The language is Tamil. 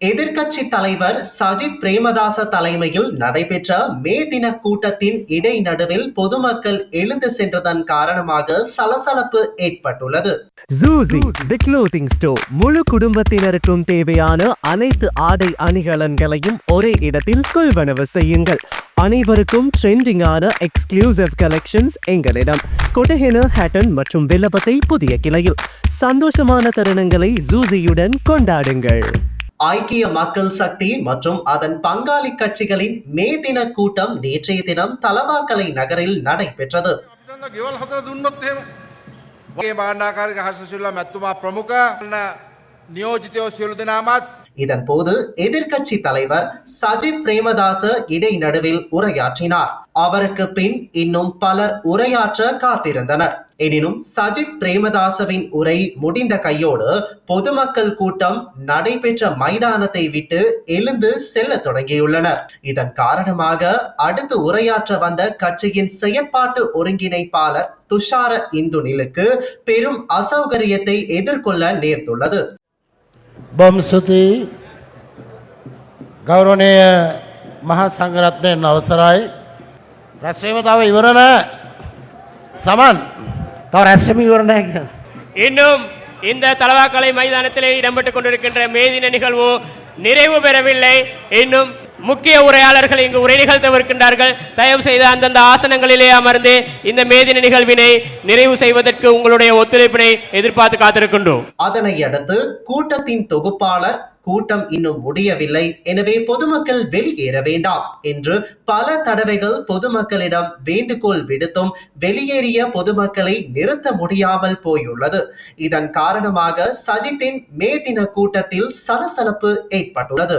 எதிர்க்கட்சி தலைவர் சஜித் பிரேமதாச தலைமையில் நடைபெற்ற மே தின கூட்டத்தின் இடைநடுவில் பொதுமக்கள் எழுந்து சென்றதன் காரணமாக சலசலப்பு ஏற்பட்டுள்ளது. ஜூசி தி க்ளோத்திங் ஸ்டோர் முழு குடும்பத்தினருக்கும் தேவையான அனைத்து ஆடை அணிகலன்களையும் ஒரே இடத்தில் கொள்வனவு செய்யுங்கள். அனைவருக்கும் ட்ரெண்டிங்கான எக்ஸ்க்ளூசிவ் கலெக்ஷன்ஸ் எங்களிடம். கொட்டஹென ஹேட்டன் மற்றும் வில்லபத்தை புதிய கிளையில். சந்தோஷமான தருணங்களை ஜூசியுடன் கொண்டாடுங்கள். ஐக்கிய மக்கள் சக்தி மற்றும் அதன் பங்காளி கட்சிகளின் மே தின கூட்டம் நேற்றைய தினம் தலவாக்கலை நகரில் நடைபெற்றது අපිටන්න ගෙවල් හතර දුන්නොත් එහෙම. වගේ බාණ්ඩාකාරික හසසිල්ලා මැත්තුමා ප්‍රමුඛ නියෝජිතයෝ සියලු දෙනාමත් இதன்போது எதிர்க்கட்சி தலைவர் சஜித் பிரேமதாச இடைநடுவில் உரையாற்றினார். அவருக்கு பின் இன்னும் பலர் உரையாற்ற காத்திருந்தனர். எனினும் சஜித் பிரேமதாசவின் உரை முடிந்த கையோடு பொதுமக்கள் கூட்டம் நடைபெற்ற மைதானத்தை விட்டு எழுந்து செல்ல தொடங்கியுள்ளனர். இதன் காரணமாக அடுத்து உரையாற்ற வந்த கட்சியின் செயற்பாட்டு ஒருங்கிணைப்பாளர் துஷார இந்துனிலுக்கு பெரும் அசௌகரியத்தை எதிர்கொள்ள நேர்ந்துள்ளது. බොම් ස්තුතියි ගෞරවනය මහා සංගරත්නයෙන් අවසරයි රැස්වීම තව ඉවරණ සමන් තව රැස්සම ඉවරණය කිය. இன்னும் இந்த தலவாக்கலை மைதானத்திலே இடம்பெற்றுக் கொண்டிருக்கின்ற மேதின நிகழ்வு நிறைவு பெறவில்லை இன்னும் முக்கிய உரையாளர்கள் இங்கு உரை நிகழ்த்தவிருக்கின்றார்கள் தயவு செய்து அந்தந்த ஆசனங்களிலே அமர்ந்து இந்த மேதின நிகழ்வினை நிறைவு செய்வதற்கு உங்களுடைய ஒத்துழைப்பினை எதிர்பார்த்து காத்திருக்கின்றோம். அதனை அடுத்து கூட்டத்தின் தொகுப்பாளர் கூட்டம் இன்னும் முடியவில்லை. எனவே பொதுமக்கள் வெளியேற வேண்டாம் என்று பல தடவைகள் பொதுமக்களிடம் வேண்டுகோள் விடுத்தும் வெளியேறிய பொதுமக்களை நிறுத்த முடியாமல் போயுள்ளது. இதன் காரணமாக சஜித்தின் மே தின கூட்டத்தில் சலசலப்பு ஏற்பட்டுள்ளது.